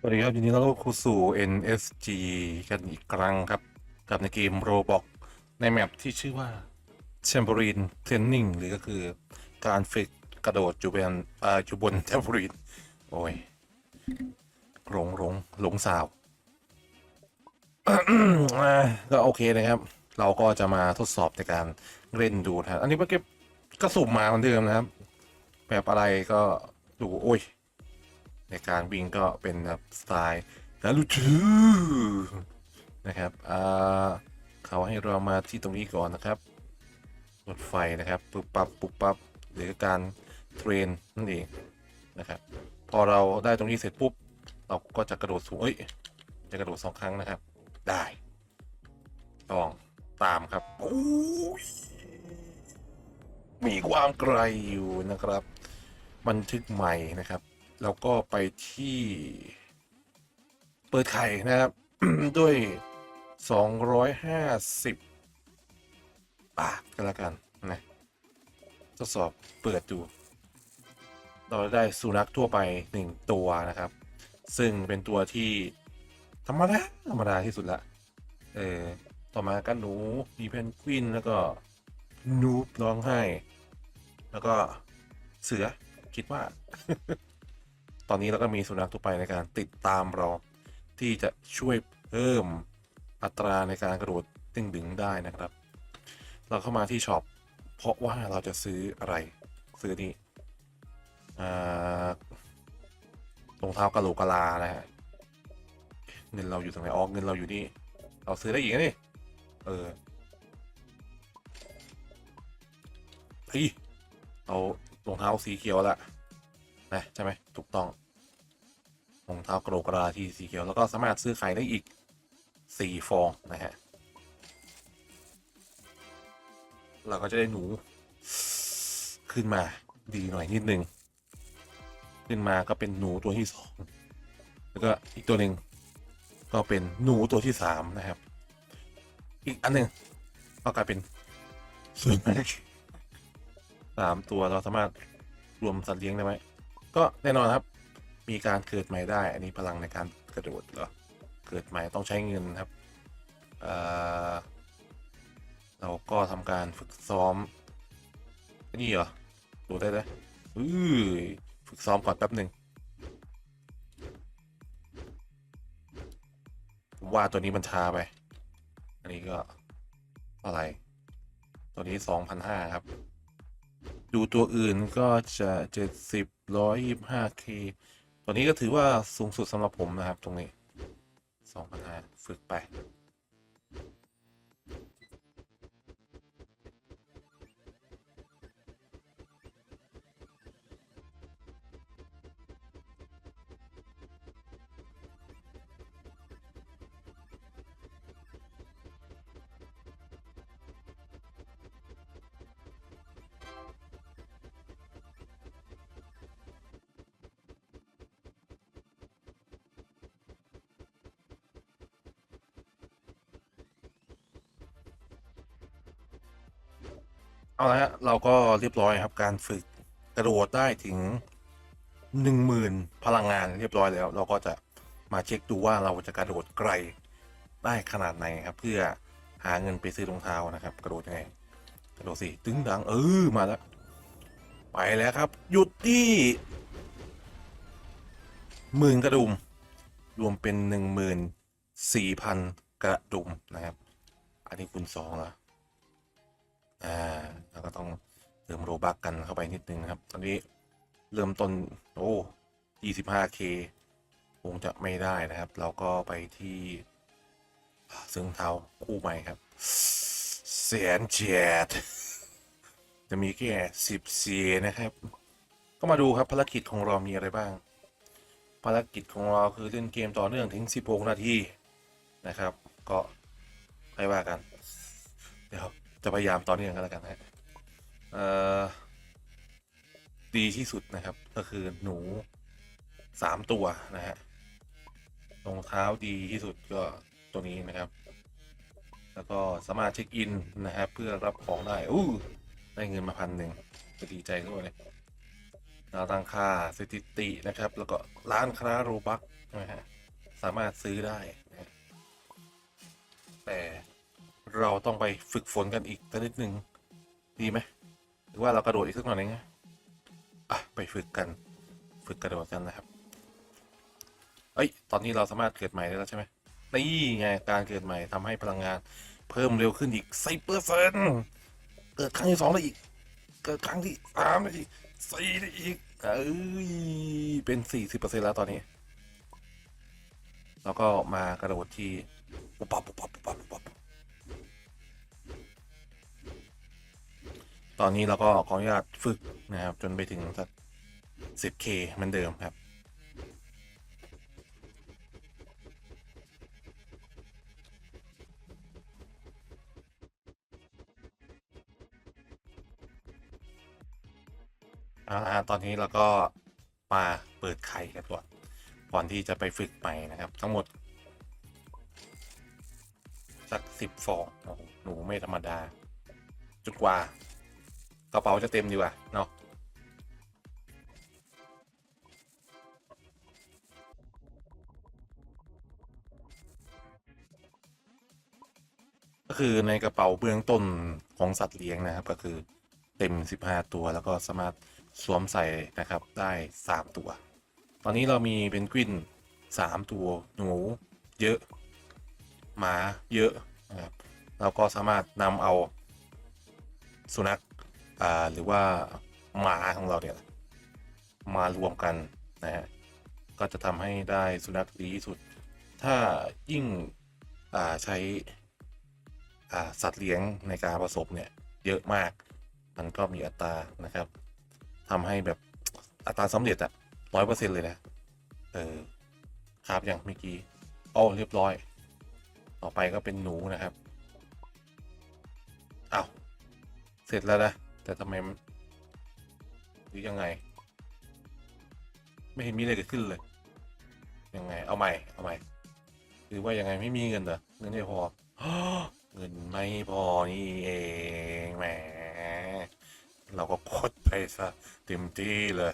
สวัสดีครับยินดีต้อนรับเข้าสู่ NSG กันอีกครั้งครับ กับในเกม Roblox ในแมปที่ชื่อว่า Trampoline Training หรือก็คือการฝึกกระโดดอยู่บนอ่าอยู่บนแทมโ o รีนโอ้ยหลงหลงหลงสาวก็โอเคนะครับ เราก็จะมาทดสอบในการเล่นดูนะอันนี้เมื่อกี้ก็สุ่มมาเหมือนเดิมนะครับ แบบอะไรก็ดูโอ้ย ในการวิ่งก็เป็นแบบสไตล์นารูทูนะครับเขาให้เรามาที่ตรงนี้ก่อนนะครับรถไฟนะครับปุ๊บปั๊บปุ๊บปั๊บหรือการเทรนนั่นเองนะครับพอเราได้ตรงนี้เสร็จปุ๊บ เราก็จะกระโดดสูงเอ้ยจะกระโดดสองครั้งนะครับ ได้ตองตามครับโอ้ยมีความไกลอยู่นะครับ บันทึกใหม่นะครับ แล้วก็ไปที่ เปิดไข่นะครับ ด้วย 250 บาทก็แล้วกันนะทดสอบเปิดดู เราได้สุนัขทั่วไปหนึ่งตัวนะครับ ซึ่งเป็นตัวที่ธรรมดาธรรมดาที่สุดละเออต่อมาก็หนูมีเพนกวินแล้วก็นูบร้องไห้ แล้วก็เสือคิดว่า ตอนนี้เราก็มีสุนัขทั่วไปในการติดตามเรา ที่จะช่วยเพิ่มอัตราในการกระโดดตึงดึงได้นะครับ เราเข้ามาที่ช็อปเพราะว่าเราจะซื้ออะไร ซื้อนี่รองเท้ากะโหลกกะลานะฮะเงินเราอยู่ตรงไหนออกเงินเราอยู่นี่ เราซื้อได้อีกนะนี่เออเฮ้ยเอารองเท้าสีเขียวละ นะใช่ไหมถูกต้องรองเท้ากระโหลกกระลาที่สีเขียวแล้วก็สามารถซื้อขายได้อีกสี่ฟอง นะฮะ เราก็จะได้หนูขึ้นมาดีหน่อยนิดนึง ขึ้นมาก็เป็นหนูตัวที่สองแล้วก็อีกตัวหนึ่งก็เป็นหนูตัวที่สามนะครับ อีกอันหนึ่งก็กลายเป็นส่วนแรกสามตัวเราสามารถรวมสัตว์เลี้ยงได้ไหม ก็แน่นอนครับ มีการเกิดใหม่ได้ อันนี้พลังในการกระโดดเหรอ เกิดใหม่ต้องใช้เงินครับเเราก็ทำการฝึกซ้อม นี่เหรอ ดูได้เลยอือฝึกซ้อมก่อนแป๊บหนึ่งว่าตัวนี้มันช้าไป อันนี้ก็อะไร ตัวนี้สองพันห้าครับ ดูตัวอื่นก็จะเจ็ดสิบร้อยยี่ห้าเคตัวนี้ก็ถือว่าสูงสุดสำหรับผมนะครับตรงนี้สองพันห้าฝึกไป เอาละฮะเราก็เรียบร้อยครับ การฝึกกระโดดได้ถึงหนึ่งหมื่นพลังงานเรียบร้อยแล้ว เราก็จะมาเช็คดูว่าเราจะกระโดดไกลได้ขนาดไหนครับ เพื่อหาเงินไปซื้อรองเท้านะครับ กระโดดยังไงกระโดดสิตึงดังเออมาแล้ว ไปแล้วครับ หยุดที่หมื่นกระดุม รวมเป็นหนึ่งหมื่นสี่พันกระดุมนะครับ อันนี้คูณสองเหร อ่าเราก็ต้องเติมโรบักกันเข้าไปนิดนึงครับ ตอนนี้เริ่มต้นโอ้ 25k คงจะไม่ได้นะครับ เราก็ไปที่ซึ่งเท้าคู่ใหม่ครับแสนเจ็ดจะมีแค่10 c นะครับ ก็มาดูครับภารกิจของเรามีอะไรบ้าง ภารกิจของเราคือเล่นเกมต่อเนื่องถึง16นาทีนะครับ ก็ให้ว่ากันเดี๋ยว จะพยายามตอเนื่องกันแล้วกันนะเอ่อดีที่สุดนะครับ ก็คือหนูสามตัวนะฮะรองเท้าดีที่สุดก็ตัวนี้นะครับ แล้วก็สามารถเช็คอินนะครับเพื่อรับของได้อู้ได้เงินมาพันหนึ่งจะดีใจด้วยเลยเราตังค่าสถิตินะครับ แล้วก็ร้านค้าโรบักนะฮะสามารถซื้อได้นะแต่ เราต้องไปฝึกฝนกันอีกสักนิดหนึ่งดีไหมหรือว่าเรากระโดดอีกสักหน่อยนึงนอะไปฝึกกันฝึกกระโดดกันนะครับเอ้ยตอนนี้เราสามารถเกิดใหม่ได้แล้วใช่ไหมนี่ไงการเกิดใหม่ทำให้พลังงานเพิ่มเร็วขึ้นอีกสิเปอร์เซ็นเกิดครั้งที่สองได้อีก เกิดครั้งที่สามได้อีกสี่ได้อีกเอ้ยเป็นสี่สิบเปอร์เซ็นแล้วตอนนี้ แล้วก็มากระโดดที่ปุ๊บปั๊บปุ๊บปั๊บปุ๊บ ตอนนี้เราก็ขออนุญาตฝึกนะครับ จนไปถึงสักสิบเคเหมือนเดิมครับ เอาละฮะตอนนี้เราก็มาเปิดไข่กันก่อนก่อนที่จะไปฝึกใหม่นะครับ ทั้งหมด สักสิบฟองหนูไม่ธรรมดา จุดกว่า กระเป๋าจะเต็มดีกว่าเนาะก็คือในกระเป๋าเบื้องต้นของสัตว์เลี้ยงนะครับ ก็คือเต็ม 15 ตัวแล้วก็สามารถสวมใส่นะครับได้ 3 ตัว ตอนนี้เรามีเป็นกวิน 3 ตัวหนูเยอะ หมาเยอะนะครับเราก็สามารถนำเอาสุนัข อ่าหรือว่าหมาของเราเนี่ยมารวมกันนะฮะก็จะทำให้ได้สุนัขดีที่สุด ถ้ายิ่งใช้สัตว์เลี้ยงในการผสมเนี่ยเยอะมาก มันก็มีอัตรานะครับทำให้แบบอัตราสำเร็จอะร้อยเปอร์เซ็นต์เลยนะเออครับอย่างเมื่อกี้โอ้เรียบร้อย ต่อไปก็เป็นหนูนะครับ เอาเสร็จแล้วนะ แต่ทำไมหรือยังไง ไม่เห็นมีอะไรเกิดขึ้นเลยยังไง เอาใหม่เอาใหม่หรือว่ายังไงไม่มีเงินเหรอเงินไม่พอเงินไม่พอนี่เองแหมเราก็กดไปซะเต็มที่เลย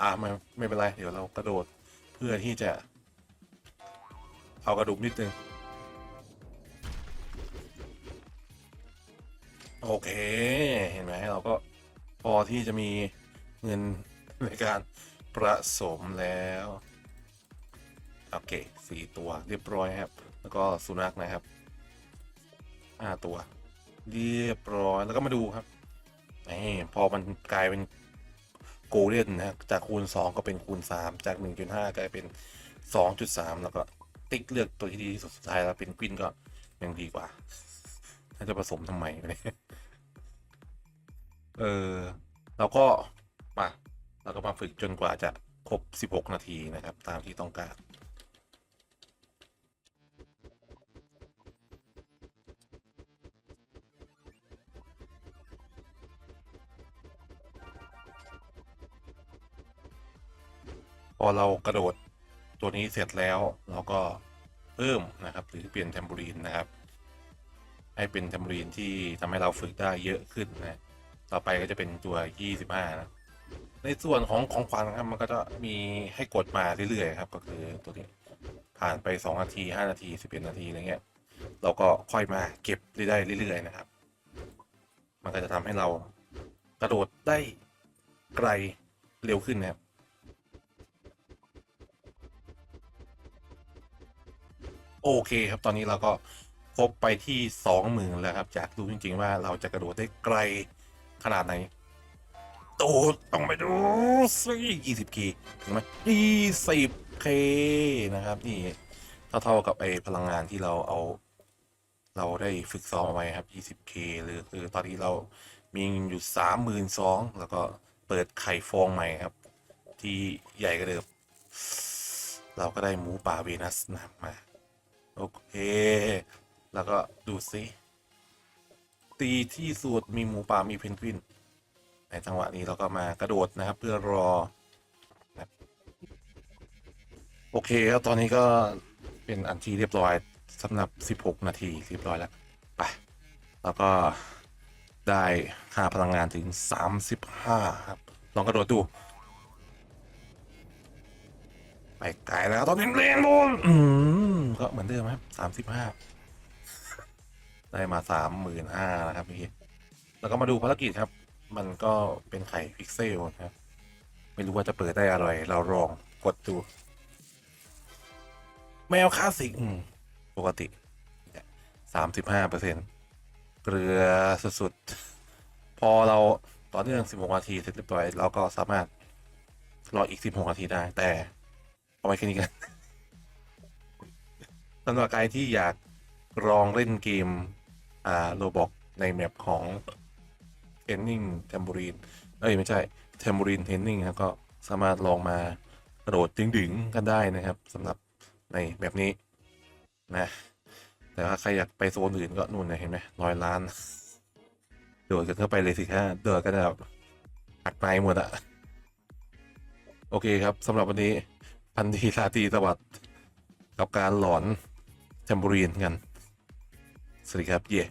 อะไม่ไม่เป็นไร เดี๋ยวเรากระโดดเพื่อที่จะ เอากระดูกนิดนึง โอเค เราก็พอที่จะมีเงินในการประสมแล้ว โอเคสี่ตัวเรียบร้อยครับ แล้วก็สุนัขนะครับห้าตัว เรียบร้อยแล้วก็มาดูครับนี่พอมันกลายเป็นโกลเด้นนะจากคูณ 2 ก็เป็นคูณ 3 จาก 1.5 กลายเป็น 2.3 แล้วก็ติ๊กเลือกตัวที่ดีที่สุดสุดท้ายแล้วเป็นกวินก็ยังดีกว่า ถ้าจะผสมทำไมเนี่ย เออเราก็มาเราก็มาฝึกจนกว่าจะครบ 16 นาทีนะครับ ตามที่ต้องการพอเรากระโดดตัวนี้เสร็จแล้วเราก็เพิ่มนะครับ หรือเปลี่ยนแทมบูรีนนะครับ ให้เป็นแทมบูรีนที่ทำให้เราฝึกได้เยอะขึ้นนะ ต่อไปก็จะเป็นตัว 25 นะ ในส่วนของของขวัญครับมันก็จะมีให้กดมาเรื่อยๆครับ ก็คือตัวนี้ผ่านไป 2 นาที 5 นาที 11 นาทีอะไรเงี้ยเราก็ค่อยมาเก็บได้เรื่อยๆนะครับ มันก็จะทำให้เรากระโดดได้ไกลเร็วขึ้นนะครับโอเคครับตอนนี้เราก็ครบไปที่สองหมื่นแล้วครับ จากดูจริง ๆ ว่าเราจะกระโดดได้ไกล ขนาดไหนโดดต้องไปดูสิยี่สิบเคถึงไหมยี่สิบเคนะครับ นี่เท่าเท่ากับไอพลังงานที่เราเอา เราได้ฝึกซ้อมเอาไว้ครับยี่สิบเคหรือคือตอนนี้เรามีอยู่สามหมื่นสองแล้วก็เปิดไข่ฟองใหม่ครับ ที่ใหญ่กว่าเดิมเราก็ได้หมูป่าเวนัสนะมา โอเค แล้วก็ดูซิ ตีที่สุดมีหมูป่ามีเพนกวิน ในจังหวะนี้เราก็มากระโดดนะครับ เพื่อรอนะโอเคครับตอนนี้ก็เป็นอันที่เรียบร้อยสำหรับ 16 นาทีเรียบร้อยแล้ว ไป แล้วก็ได้ค่าพลังงานถึง 35 ครับ ลองกระโดดดู ไปไกลแล้วตอนนี้เรียนบนก็เหมือนเดิมครับสามสิบห้า ได้มาสามหมื่นห้านะครับเมื่อกี้แล้วก็มาดูภารกิจครับ มันก็เป็นไข่พิกเซลนะครับ ไม่รู้ว่าจะเปิดได้อะไรเราลองกดดูแมวคลาสสิกอืมปกติสามสิบห้าเปอร์เซ็นเกลือสุดๆ พอเราต่อเนื่องสิบหกนาทีเสร็จเรียบร้อยเราก็สามารถรออีกสิบหกนาทีได้ แต่เอาไว้แค่นี้กันสำหรับใครที่อยากลองเล่นเกมอ่า โรบอกในแมปของเทนนิงเทม b ูรีนเอ้ยไม่ใช่เทม b ูรีนเทนนิงครับก็สามารถลองมากระโดดดึงๆกันได้นะครับสำหรับในแบบนี้นะแต่ถ้าใครอยากไปโซนอื่นก็นู่นนะเห็นไหมร้อยล้าน โดดกันเข้าไปเลยสิฮะเดินกันแบบอัดไม้หมดอะโอเคครับสำหรับวันนี้พันธีราตีสวัสดิ์กับการหลอนเทม b ูรีนกัน สวัสดีครับ เย่